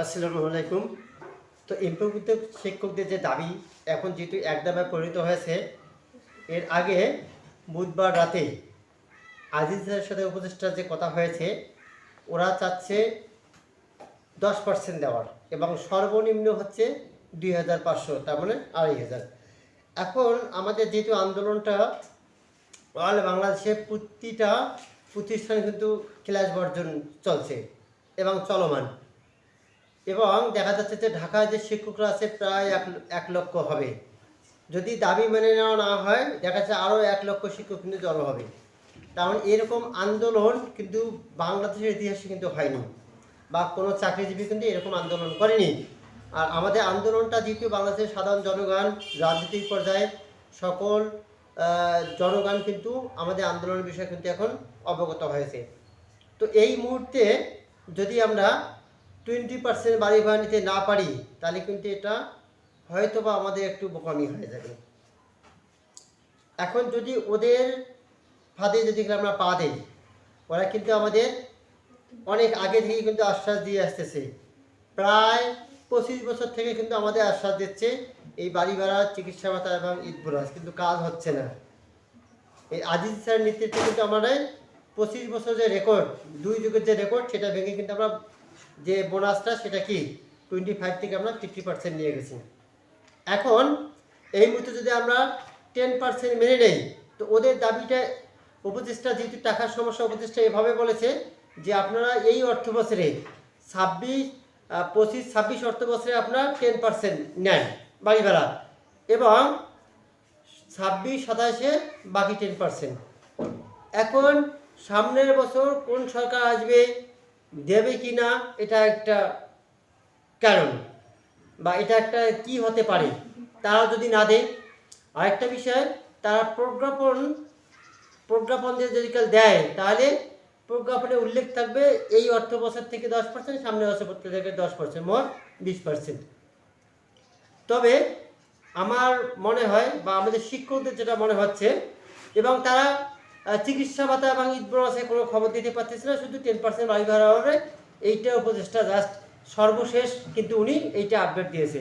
আসসালামু আলাইকুম। তো এমপিভুক্ত শিক্ষকদের যে দাবি, এখন যেহেতু এক দাবায় পরিণত হয়েছে, এর আগে বুধবার রাতে আজিজের সাথে উপদেষ্টার যে কথা হয়েছে, ওরা চাচ্ছে দশ পার্সেন্ট দেওয়ার এবং সর্বনিম্ন হচ্ছে দুই হাজার পাঁচশো, তার মানে আড়াই হাজার। এখন আমাদের যেহেতু আন্দোলনটা অল বাংলাদেশে প্রতিটা প্রতিষ্ঠানে কিন্তু ক্লাস বর্জন চলছে এবং চলমান। এবং দেখা যাচ্ছে যে ঢাকায় যে শিক্ষকরা আছে প্রায় এক এক লক্ষ হবে। যদি দাবি মেনে নেওয়া না হয়, দেখা যাচ্ছে আরও এক লক্ষ শিক্ষক কিন্তু জড়ো হবে। কারণ এরকম আন্দোলন কিন্তু বাংলাদেশের ইতিহাসে কিন্তু হয়নি বা কোনো চাকরিজীবী কিন্তু এরকম আন্দোলন করেনি। আর আমাদের আন্দোলনটা যেহেতু বাংলাদেশের সাধারণ জনগণ, রাজনৈতিক পর্যায়ে সকল জনগণ কিন্তু আমাদের আন্দোলনের বিষয়ে কিন্তু এখন অবগত হয়েছে। তো এই মুহূর্তে যদি আমরা টোয়েন্টি পার্সেন্ট বাড়ি ভাড়া নিতে না পারি, তাহলে কিন্তু এটা হয়তো বা আমাদের একটু বোকামি হয়ে যাবে। এখন যদি ওদের ফাঁদে যদি আমরা পা দিই, ওরা কিন্তু আমাদের অনেক আগে থেকে কিন্তু আশ্বাস দিয়ে আসতেছে। প্রায় পঁচিশ বছর থেকে কিন্তু আমাদের আশ্বাস দিচ্ছে, এই বাড়ি ভাড়া, চিকিৎসা ভাতা এবং ঈদ বোনাস, কিন্তু কাজ হচ্ছে না। এই আজিজ স্যার নেতৃত্বে কিন্তু আমাদের পঁচিশ বছর যে রেকর্ড দুই যুগের যে রেকর্ড সেটা ভেঙে কিন্তু আমরা যে বোনাসটা সেটা কি? টোয়েন্টি ফাইভ থেকে আমরা ফিফটি পার্সেন্ট নিয়ে গেছি। এখন এই মুহূর্তে যদি আমরা টেন পার্সেন্ট মেনে নেই, তো ওদের দাবিটা উপদেষ্টা যেহেতু টাকার সমস্যা উপদেষ্টা এভাবে বলেছে যে আপনারা এই অর্থ বছরে ছাব্বিশ পঁচিশ, ছাব্বিশ অর্থ বছরে আপনারা টেন পার্সেন্ট নেন বাড়ি ভাড়া এবং ছাব্বিশ, সাতাশে বাকি টেন পার্সেন্ট এখন সামনের বছর কোন সরকার আসবে? দেবে কি না এটা একটা কারণ বা এটা একটা কি হতে পারে, তারা যদি না দেয়, আরেকটা বিষয়, তারা প্রজ্ঞাপন প্রজ্ঞাপন যে যদি কাল দেয়, তাহলে প্রজ্ঞাপনে উল্লেখ থাকবে এই অর্থ বছর থেকে দশ পার্সেন্ট সামনের বছর থেকে দশ পার্সেন্ট মোট বিশ পার্সেন্ট তবে আমার মনে হয় বা আমাদের শিক্ষকদের যেটা মনে হচ্ছে, এবং তারা চিকিৎসা ভাতা এবং ঈদ বোনাসে কোনো খবর দিতে পারতেছে না, শুধু টেন পার্সেন্ট ভাড়া হবে। এইটা উপদেষ্টা জাস্ট সর্বশেষ, কিন্তু উনি এইটা আপডেট দিয়েছে।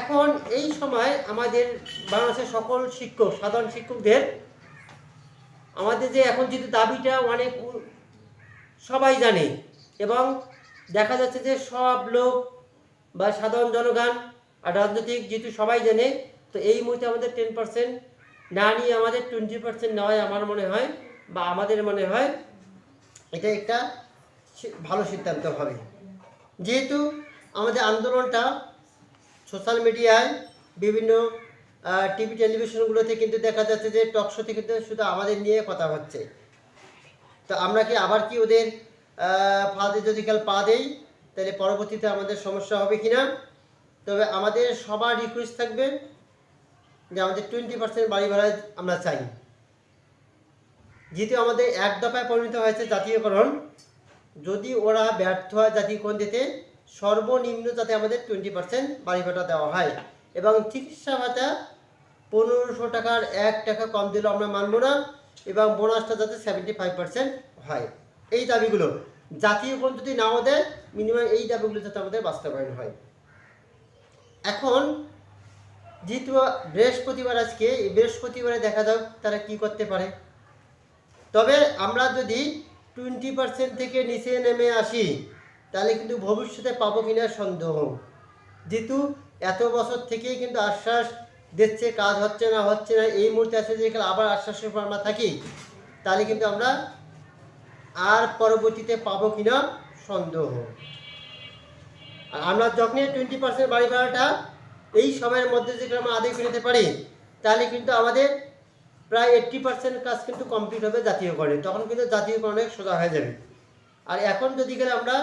এখন এই সময় আমাদের বাংলাদেশের সকল শিক্ষক, সাধারণ শিক্ষকদের, আমাদের যে এখন যেহেতু দাবিটা অনেক সবাই জানে এবং দেখা যাচ্ছে যে সব লোক বা সাধারণ জনগণ আর রাজনৈতিক যেহেতু সবাই জানে, তো এই মুহূর্তে আমাদের টেন পার্সেন্ট না নিয়ে আমাদের টোয়েন্টি পার্সেন্ট নেওয়াই আমার মনে হয় বা আমাদের মনে হয় এটা একটা ভালো সিদ্ধান্ত হবে। যেহেতু আমাদের আন্দোলনটা সোশ্যাল মিডিয়ায় বিভিন্ন টিভি টেলিভিশনগুলোতে কিন্তু দেখা যাচ্ছে যে টক শোতে কিন্তু শুধু আমাদের নিয়ে কথা হচ্ছে। তো আমরা কি আবার কি ওদের ফাঁদে যদি কাল পা দেই, তাহলে পরবর্তীতে আমাদের সমস্যা হবে কি না তবে আমাদের সবার রিকোয়েস্ট থাকবে যে আমাদের টোয়েন্টি পার্সেন্ট বাড়ি ভাড়া আমরা চাই। যেহেতু আমাদের এক দফায় পরিণত হয়েছে জাতীয়করণ, যদি ওরা ব্যর্থ হয় জাতীয়করণ দিতে সর্বনিম্ন যাতে আমাদের টোয়েন্টি পার্সেন্ট বাড়ি ভাড়া দেওয়া হয়। এবং চিকিৎসা ভাতা পনেরোশো টাকার এক টাকা কম দিলেও আমরা মানব না, এবং বোনাসটা যাতে সেভেন্টি ফাইভ পার্সেন্ট হয়। এই দাবিগুলো, জাতীয়করণ যদি নাও দেয় মিনিমাম এই দাবিগুলো যাতে আমাদের বাস্তবায়ন হয়। এখন যেহেতু বৃহস্পতিবার আজকে, এই বৃহস্পতিবারে দেখা যাক তারা কি করতে পারে। তবে আমরা যদি টোয়েন্টি পার্সেন্ট থেকে নিচে নেমে আসি, তাহলে কিন্তু ভবিষ্যতে পাবো কিনা সন্দেহ। যেহেতু এত বছর থেকেই কিন্তু আশ্বাস দিচ্ছে, কাজ হচ্ছে না হচ্ছে না, এই মুহূর্তে আসলে যদি আবার আশ্বাসের উপর আমরা থাকি, তাহলে কিন্তু আমরা আর পরবর্তীতে পাবো কিনা সন্দেহ। আর আমরা যখনই টোয়েন্টি পার্সেন্ট বাড়ি ভাড়াটা এই সময়ের মধ্যে যদি আমরা আদায় করে নিতে পারি, তাহলে কিন্তু আমাদের প্রায় এইট্টি পার্সেন্ট কাজ কিন্তু কমপ্লিট হবে জাতীয়করণে। তখন কিন্তু জাতীয়করণে সোজা হয়ে যাবে। আর এখন যদি গেলে আমরা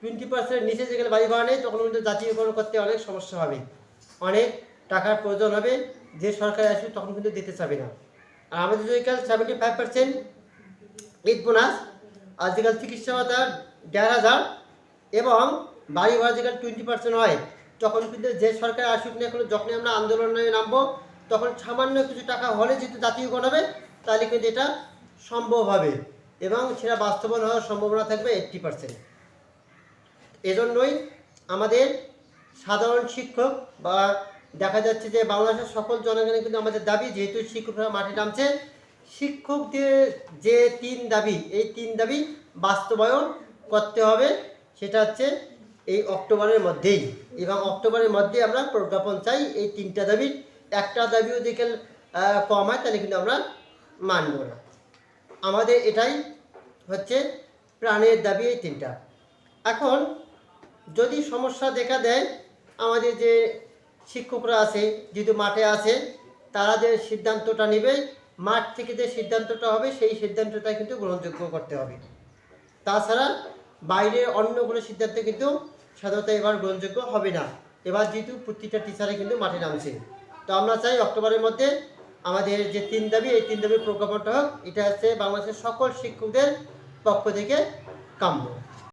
টোয়েন্টি পার্সেন্ট নিচে যে গেলে বাড়ি ভাড়া নেই, তখন কিন্তু জাতীয়করণ করতে অনেক সমস্যা হবে। অনেক টাকার প্রয়োজন হবে, যে সরকার আসবে তখন কিন্তু দিতে চাবে না। আর আমাদের যদি কাল seventy five percent Eid bonus, আজকাল চিকিৎসা ভাতা দেড় হাজার এবং বাড়ি ভাড়া যেখানে টোয়েন্টি পার্সেন্ট হয় তখন কিন্তু যে সরকার আসুক না এখন যখনই আমরা আন্দোলনে নামবো, তখন সামান্য কিছু টাকা হলে যেহেতু জাতীয়করণ হবে, তাহলে কিন্তু এটা সম্ভব হবে এবং সেটা বাস্তবায়ন হওয়ার সম্ভাবনা থাকবে এইট্টি পার্সেন্ট এজন্যই আমাদের সাধারণ শিক্ষক বা দেখা যাচ্ছে যে বাংলাদেশের সকল জনগণের কিন্তু আমাদের দাবি, যেহেতু শিক্ষকরা মাঠে নামছে, শিক্ষকদের যে তিন দাবি, এই তিন দাবি বাস্তবায়ন করতে হবে, সেটা হচ্ছে এই অক্টোবরের মধ্যেই। এবং অক্টোবরের মধ্যে আমরা প্রজ্ঞাপন চাই এই তিনটা দাবির। একটা দাবিও দেখে কম হয় তাহলে কিন্তু আমরা মানব না। আমাদের এটাই হচ্ছে প্রাণের দাবি এই তিনটা। এখন যদি সমস্যা দেখা দেয়, আমাদের যে শিক্ষকরা আছে যেহেতু মাঠে আছে, তারা যে সিদ্ধান্তটা নেবে, মাঠ থেকে যে সিদ্ধান্তটা হবে, সেই সিদ্ধান্তটা কিন্তু গ্রহণযোগ্য করতে হবে। তাছাড়া বাইরের অন্য কোনো সিদ্ধান্ত কিন্তু সাধারণত এবার গ্রহণযোগ্য হবে না। এবার যেহেতু প্রতিটা টিচারে কিন্তু মাঠে নামছে। তো আমরা চাই অক্টোবরের মধ্যে আমাদের যে তিন দাবি, এই তিন দাবির প্রজ্ঞাপনটা হোক, এটা হচ্ছে বাংলাদেশের সকল শিক্ষকদের পক্ষ থেকে কাম্য।